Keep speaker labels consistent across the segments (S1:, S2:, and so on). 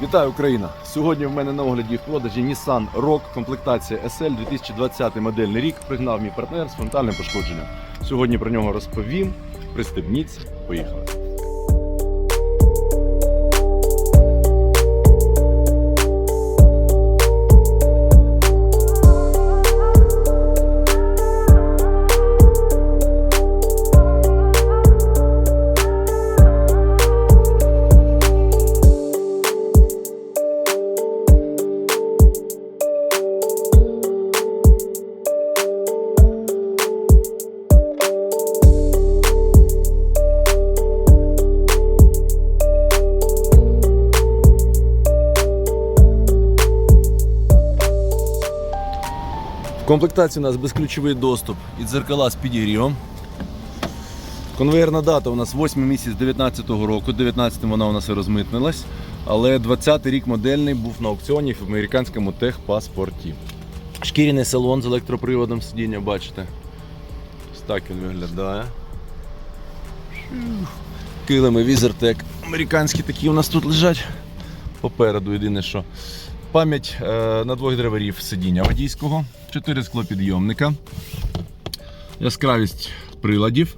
S1: Вітаю Україна! Сьогодні в мене на огляді в продажі Nissan Rogue комплектація SL 2020 модельний рік. Пригнав мій партнер з фронтальним пошкодженням. Сьогодні про нього розповім. Пристебніться, поїхали. В комплектації у нас безключовий доступ і дзеркала з підігрівом. Конвейерна дата у нас 8 місяць 2019 року. 19 вона у нас і розмитнилась. Але 20 рік модельний був на аукціоні в американському техпаспорті. Шкіряний салон з електроприводом сидіння, бачите. Ось так він виглядає. Килими Візертек. Американські такі у нас тут лежать. Попереду єдине що. Пам'ять е, на двох драйверів сидіння водійського, 4 склопідйомника, яскравість приладів,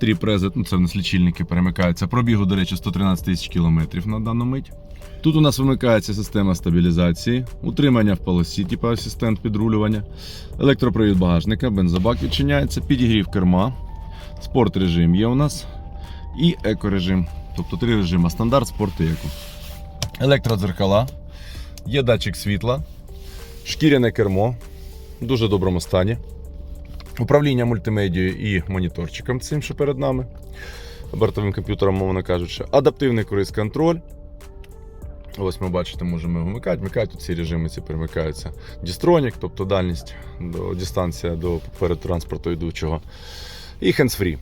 S1: 3 прези, ну це в нас лічильники перемикаються. Пробігу, до речі, 113 тисяч кілометрів на дану мить. Тут у нас вимикається система стабілізації, утримання в полосі, типу асистент підрулювання, електропривід багажника, бензобак відчиняється, підігрів керма, спорт режим є у нас і екорежим. Тобто три режими: стандарт, спорт і еко. Електродзеркала. Є датчик світла, шкіряне кермо в дуже доброму стані. Управління мультимедією і моніторчиком цим, що перед нами. Бортовим комп'ютером, мовно кажучи. Адаптивний круїз-контроль. Ось ми бачите, можемо вмикати, вмикати тут ці режими ці перемикаються. Дістронік, тобто дальність, до, дистанція до перед транспорту йдучого. І hands-free.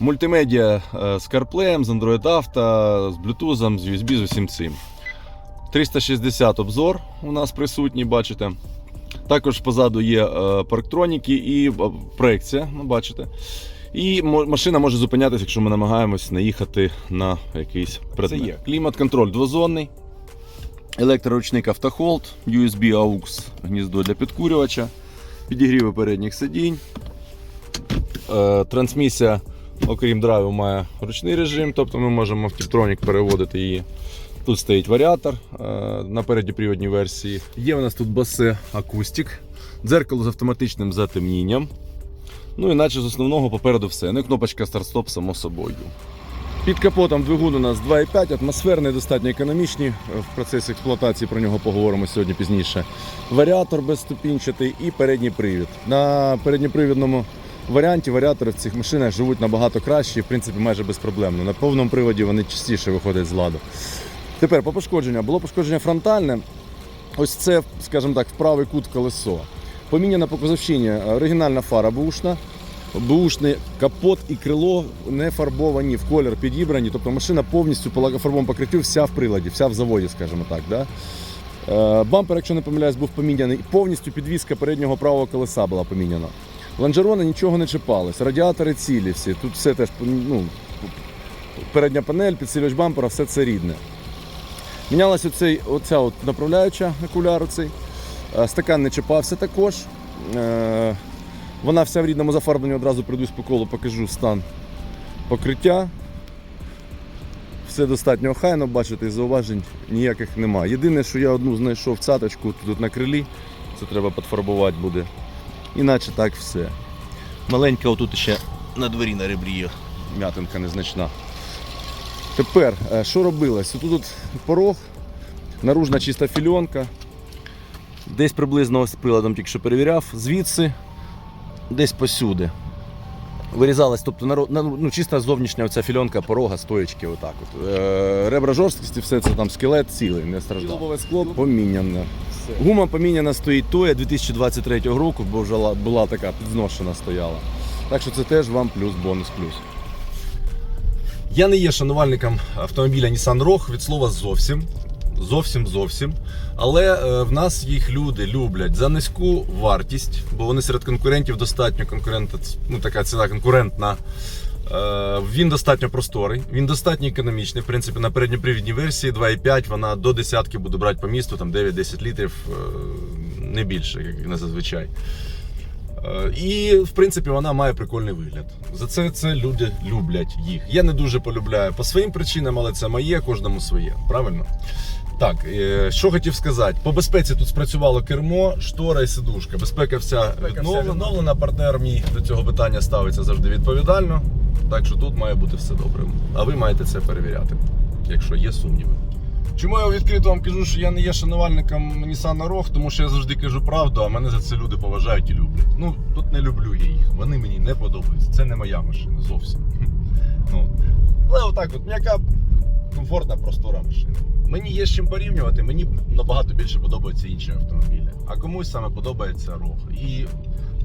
S1: Мультимедіа е, з CarPlay, з Android Auto, з Bluetooth, з USB, з усім цим. 360 обзор у нас присутній, бачите. Також позаду є е, парктроніки і е, проекція, ну, бачите. І машина може зупинятися, якщо ми намагаємось наїхати на якийсь предмет. Це є. Клімат-контроль двозонний, електроручник автохолд, USB AUX гніздо для підкурювача, підігріви передніх сидінь. Е, Трансмісія, окрім драйву, має ручний режим, тобто ми можемо в Tiptronic переводити її. Тут стоїть варіатор е, на передньоприводній версії. Є у нас тут басе акустик, дзеркало з автоматичним затемнінням. Ну і наче з основного попереду все. Ну і кнопочка старт-стоп само собою. Під капотом двигун у нас 2,5, атмосферний, достатньо економічний. В процесі експлуатації про нього поговоримо сьогодні пізніше. Варіатор безступінчатий і передній привід. На передньопривідному варіанті варіатори в цих машинах живуть набагато краще і в принципі майже безпроблемно. На повному приводі вони частіше виходять з ладу. Тепер по пошкодження. Було пошкодження фронтальне. Ось це, скажімо так, в правий кут колесо. Поміняна по кузовщині оригінальна фара бушна. Бушний капот і крило не фарбовані, в колір підібрані. Тобто машина повністю по лакофарбовому покриттю вся в приладі, вся в заводі, скажімо так. Да? Е, Бампер, якщо не помиляюсь, був поміняний. Повністю підвізка переднього правого колеса була поміняна. Лонжерони нічого не чіпалось, радіатори цілі всі. Тут все теж ну, передня панель, підсилювач бампера, все це рідне. Мінялась оцей, оця от направляюча окуляр. Оцей. Е, Стакан не чіпався також. Е, Вона вся в рідному зафарбленні, одразу прийдусь по колу, покажу стан покриття. Все достатньо охайно, бачите, зауважень ніяких немає. Єдине, що я одну знайшов цяточку тут на крилі, це треба підфарбувати буде. Іначе так все. Маленька отут ще на дворі на ребрі м'ятинка незначна. Тепер, е, що робилось? Тут, тут порог, наружна чиста фільонка. Десь приблизно з приладом тільки що перевіряв, звідси, десь посюди. Вирізалась, тобто ну, чиста зовнішня оця фільонка порога, стоячки. Отак от. Е, ребра жорсткості, все це там скелет цілий, не страждав. Лобове скло поміняне. Гума поміняна стоїть Тоя 2023 року, бо вже була така підзношена стояла. Так що це теж вам плюс, бонус плюс. Я не є шанувальником автомобіля Nissan Rogue від слова зовсім. Зовсім зовсім. Але е, в нас їх люди люблять за низьку вартість, бо вони серед конкурентів достатньо конкурент, ну, така ціна конкурентна. Е, Він достатньо просторий, він достатньо економічний. В принципі, на передньопривідній версії 2,5 вона до десятки буде брати по місту, там 9-10 літрів, е, не більше, як не зазвичай. Е, І, в принципі, вона має прикольний вигляд. За це це люди люблять їх. Я не дуже полюбляю по своїм причинам, але це моє, кожному своє. Правильно? Так, е, що хотів сказати. По безпеці тут спрацювало кермо, штора і сидушка. Безпека вся відновлена. відновлена. Партнер мій до цього питання ставиться завжди відповідально. Так що тут має бути все добре. А ви маєте це перевіряти, якщо є сумніви. Чому я відкрито вам кажу, що я не є шанувальником Nissan Rogue, тому що я завжди кажу правду, а мене за це люди поважають і люблять. Ну, тут не люблю я їх. Вони мені не подобаються. Це не моя машина зовсім. Ну, але отак от м'яка, комфортна, простора машина. Мені є з чим порівнювати, мені набагато більше подобаються інші автомобілі. А комусь саме подобається Rogue. І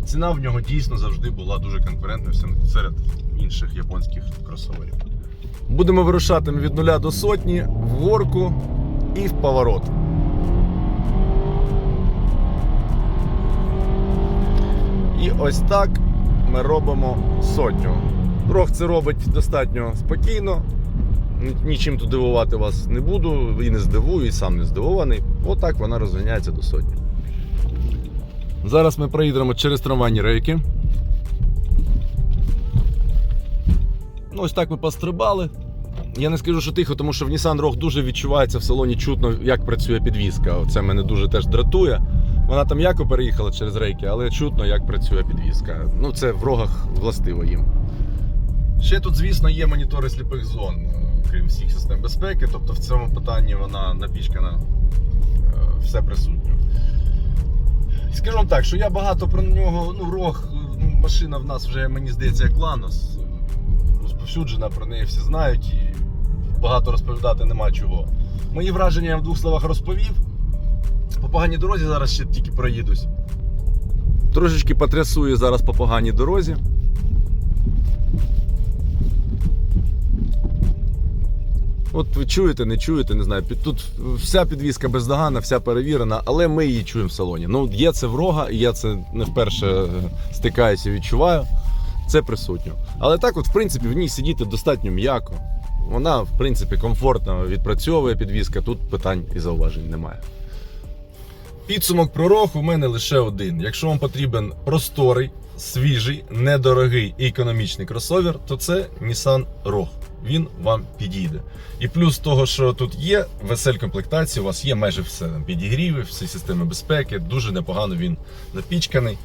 S1: ціна в нього дійсно завжди була дуже конкурентною серед інших японських кросоверів. Будемо вирушати від нуля до сотні в горку і в поворот. І ось так ми робимо сотню. Рог це робить достатньо спокійно. Нічим тут дивувати вас не буду, і не здивую, і сам не здивований. Отак вона розганяється до сотні. Зараз ми проїдемо через трамвайні рейки. Ну, ось так ми пострибали. Я не скажу, що тихо, тому що в Nissan Rogue дуже відчувається в салоні чутно, як працює підвізка. Це мене дуже теж дратує. Вона там яко переїхала через рейки, але чутно, як працює підвізка. Ну, це в рогах властиво їм. Ще тут, звісно, є монітори сліпих зон, крім всіх систем безпеки. Тобто в цьому питанні вона напічкана е, все Скажу вам так, що я багато про нього, ну, рог, ну, машина в нас вже, мені здається, як Ланос. Розповсюджена, про неї всі знають і багато розповідати нема чого. Мої враження я в двох словах розповів. По поганій дорозі зараз ще тільки проїдусь. Трошечки потрясую зараз по поганій дорозі. От ви чуєте, не чуєте, не знаю. Тут вся підвізка бездоганна, вся перевірена, але ми її чуємо в салоні. Ну, є це врога, і я це не вперше е, стикаюся і відчуваю. Це присутньо. Але так, от, в принципі, в ній сидіти достатньо м'яко. Вона, в принципі, комфортно відпрацьовує підвізка, тут питань і зауважень немає. Підсумок про рог у мене лише один. Якщо вам потрібен просторий, свіжий, недорогий і економічний кросовер, то це Nissan Rogue. Він вам підійде. І плюс того, що тут є весель комплектації, у вас є майже все. Там підігріви, всі системи безпеки, дуже непогано він напічканий.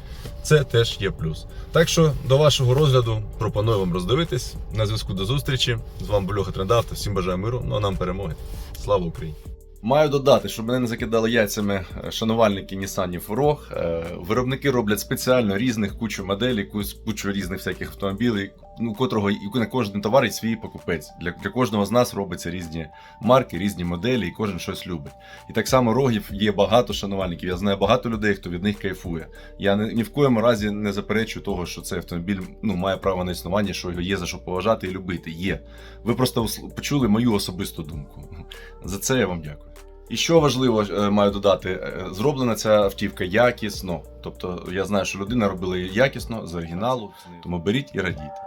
S1: Це теж є плюс. Так що до вашого розгляду пропоную вам роздивитись. На зв'язку до зустрічі. З вами Бульоха Трендавто. Всім бажаю миру, ну а нам перемоги. Слава Україні! Маю додати, щоб мене не закидали яйцями е, шанувальники Нісанів Рог. Е, Виробники роблять спеціально різних кучу моделей, кучу різних всяких автомобілів, ну, котрого на кожен товар є свій покупець. Для, для кожного з нас робляться різні марки, різні моделі, і кожен щось любить. І так само рогів є багато шанувальників. Я знаю багато людей, хто від них кайфує. Я ні, ні в коєму разі не заперечую того, що цей автомобіль ну, має право на існування, що його є за що поважати і любити. Є. Ви просто почули мою особисту думку. За це я вам дякую. І що важливо, е, маю додати, е, зроблена ця автівка якісно. Тобто я знаю, що людина робила її якісно з оригіналу, тому беріть і радійте.